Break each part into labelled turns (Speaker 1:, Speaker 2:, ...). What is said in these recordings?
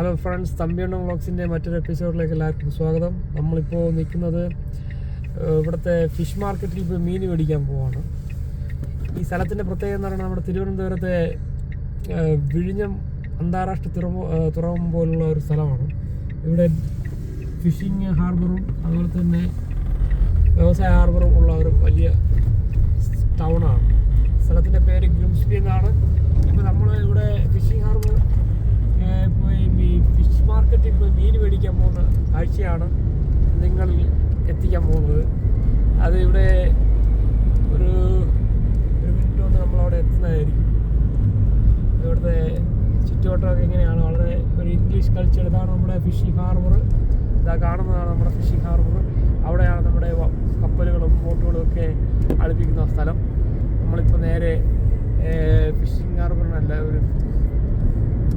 Speaker 1: Hello friends തമ്പിയണ്ണ വ്ളോഗ്സിന്റെ മറ്റൊരു എപ്പിസോഡിലേക്ക് എല്ലാവർക്കും സ്വാഗതം. നമ്മളിപ്പോൾ നിൽക്കുന്നത് ഇവിടുത്തെ ഫിഷ് മാർക്കറ്റിൽ ഇപ്പോൾ മീൻ മേടിക്കാൻ പോവാണ്. ഈ സ്ഥലത്തിന്റെ പ്രത്യേകത എന്ന് പറയുന്നത് നമ്മുടെ തിരുവനന്തപുരത്തെ വിഴിഞ്ഞം അന്താരാഷ്ട്ര തുറമു തുറവും പോലുള്ള ഒരു സ്ഥലമാണ്. ഇവിടെ ഫിഷിങ് ഹാർബറും അതുപോലെ തന്നെ വ്യവസായ ഹാർബറും ഉള്ള ഒരു വലിയ ടൗണാണ് സ്ഥലത്തിന്റെ പേര് ഗ്രിംസ്ബി എന്നാണ് ഇപ്പോൾ നമ്മൾ ഇവിടെ ഫിഷിംഗ് ഹാർബർ പോയി മീ- ഫിഷ് മാർക്കറ്റിൽ പോയി മീൻ മേടിക്കാൻ പോകുന്ന കാഴ്ചയാണ് നിങ്ങൾ എത്തിക്കാൻ പോകുന്നത്. അത് ഇവിടെ ഒരു ഒരു മിനിറ്റ് കൊണ്ട് നമ്മളവിടെ എത്തുന്നതായിരിക്കും. ഇവിടുത്തെ ചുറ്റുവട്ടമൊക്കെ എങ്ങനെയാണ്? വളരെ ഒരു ഇംഗ്ലീഷ് കൾച്ചർ ഇതാണ് നമ്മുടെ ഫിഷിംഗ് ഹാർബർ ഇതാ കാണുന്നതാണ് നമ്മുടെ ഫിഷിംഗ് ഹാർബർ അവിടെയാണ് നമ്മുടെ കപ്പലുകളും ബോട്ടുകളും ഒക്കെ അടുപ്പിക്കുന്ന സ്ഥലം നമ്മളിപ്പോൾ നേരെ ഫിഷിംഗ് ഹാർബറിനല്ല ഒരു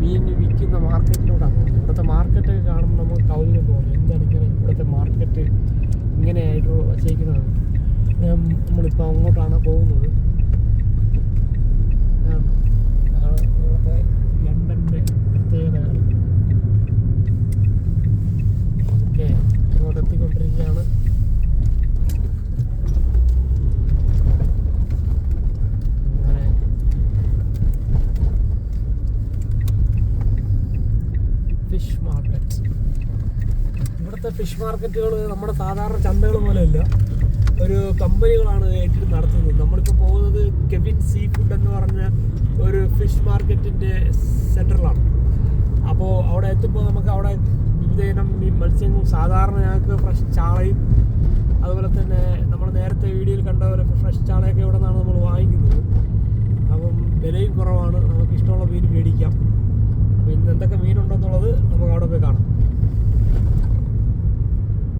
Speaker 1: മീൻ വിൽക്കുന്ന മാർക്കറ്റിലോട്ടാണ് പോകുന്നത് ഇവിടുത്തെ മാർക്കറ്റ് കാണുമ്പോൾ നമുക്ക് കൗതുകം തോന്നും. എന്താണ് ഇങ്ങനെ ഇവിടുത്തെ മാർക്കറ്റ് ഇങ്ങനെയായിട്ട് വച്ചേക്കുന്നത്? ഞാൻ- നമ്മളിപ്പോൾ അങ്ങോട്ടാണ് പോകുന്നത്. Fish market. ഇവിടുത്തെ ഫിഷ് മാർക്കറ്റുകൾ നമ്മുടെ സാധാരണ ചന്തകൾ പോലെയല്ല. ഒരു കമ്പനികളാണ് ഏറ്റെടുത്ത് നടത്തുന്നത്. നമ്മളിപ്പോൾ പോകുന്നത് കെവിൻ സീ ഫുഡ് എന്ന് പറഞ്ഞ ഒരു ഫിഷ് മാർക്കറ്റിന്റെ സെന്ററിലാണ് അപ്പോൾ അവിടെ എത്തുമ്പോൾ നമുക്ക് അവിടെ വിവിധ ഈ മീൻ മത്സ്യങ്ങളും സാധാരണ ഞങ്ങൾക്ക് ഫ്രഷ് ചാളയും അതുപോലെ തന്നെ നമ്മൾ നേരത്തെ വീഡിയോയിൽ കണ്ട ഒരു ഫ്രഷ് ചാളയൊക്കെ ഇവിടെ നിന്നാണ് നമ്മൾ വാങ്ങിക്കുന്നത്. അപ്പം വിലയും കുറവാണ്. നമുക്ക് ഇഷ്ടമുള്ള മീൻ മേടിക്കാം. അപ്പോൾ ഇന്ന് എന്തൊക്കെ മീനുണ്ടോ